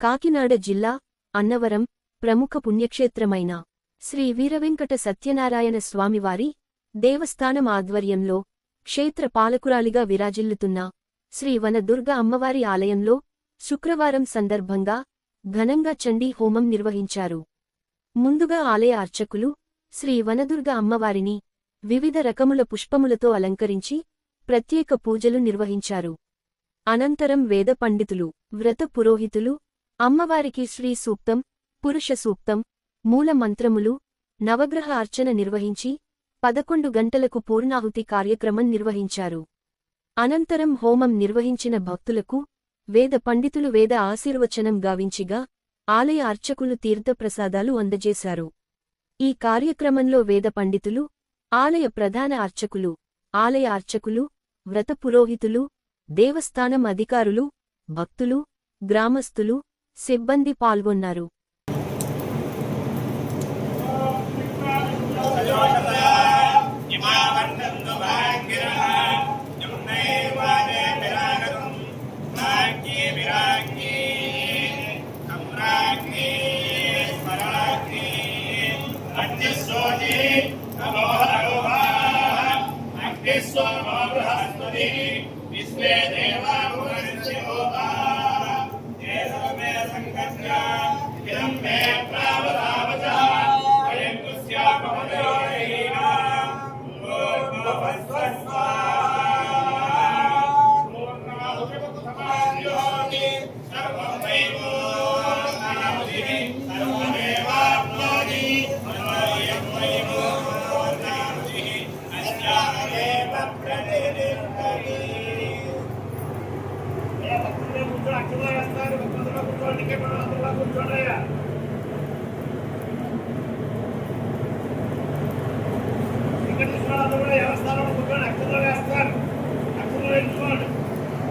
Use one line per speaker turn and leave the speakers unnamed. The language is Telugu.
కాకినాడ జిల్లా అన్నవరం ప్రముఖ పుణ్యక్షేత్రమైన శ్రీ వీరవెంకట సత్యనారాయణ స్వామివారి దేవస్థానం ఆధ్వర్యంలో క్షేత్ర పాలకురాలిగా విరాజిల్లుతున్న శ్రీ వనదుర్గ అమ్మవారి ఆలయంలో శుక్రవారం సందర్భంగా ఘనంగా చండీ హోమం నిర్వహించారు. ముందుగా ఆలయ అర్చకులు శ్రీ వనదుర్గ అమ్మవారిని వివిధ రకముల పుష్పములతో అలంకరించి ప్రత్యేక పూజలు నిర్వహించారు. అనంతరం వేద పండితులు వ్రత పురోహితులు అమ్మవారికి శ్రీ సూక్తం పురుష సూక్తం మూల మంత్రములు నవగ్రహ అర్చన నిర్వహించి పదకొండు గంటలకు పూర్ణాహుతి కార్యక్రమం నిర్వహించారు. అనంతరం హోమం నిర్వహించిన భక్తులకు వేద పండితులు వేద ఆశీర్వచనం గావించిగా ఆలయ అర్చకులు తీర్థప్రసాదాలు అందజేశారు. ఈ కార్యక్రమంలో వేద పండితులు ఆలయ ప్రధాన అర్చకులు ఆలయ అర్చకులు వ్రత పురోహితులు దేవస్థానం అధికారులు భక్తులు గ్రామస్థులు సిబ్బంది పాల్గొన్నారు.
అగ్నిశోధి నమోహరోహాః అగ్నిస్వమో బృహస్పతి. విశ్వే దేవా ఇక్కడ చూసిన వాళ్ళు కూడా వ్యవస్థలో కూర్చొని అక్షరాలు వేస్తారు అక్షరాలు ఎంచుకోండి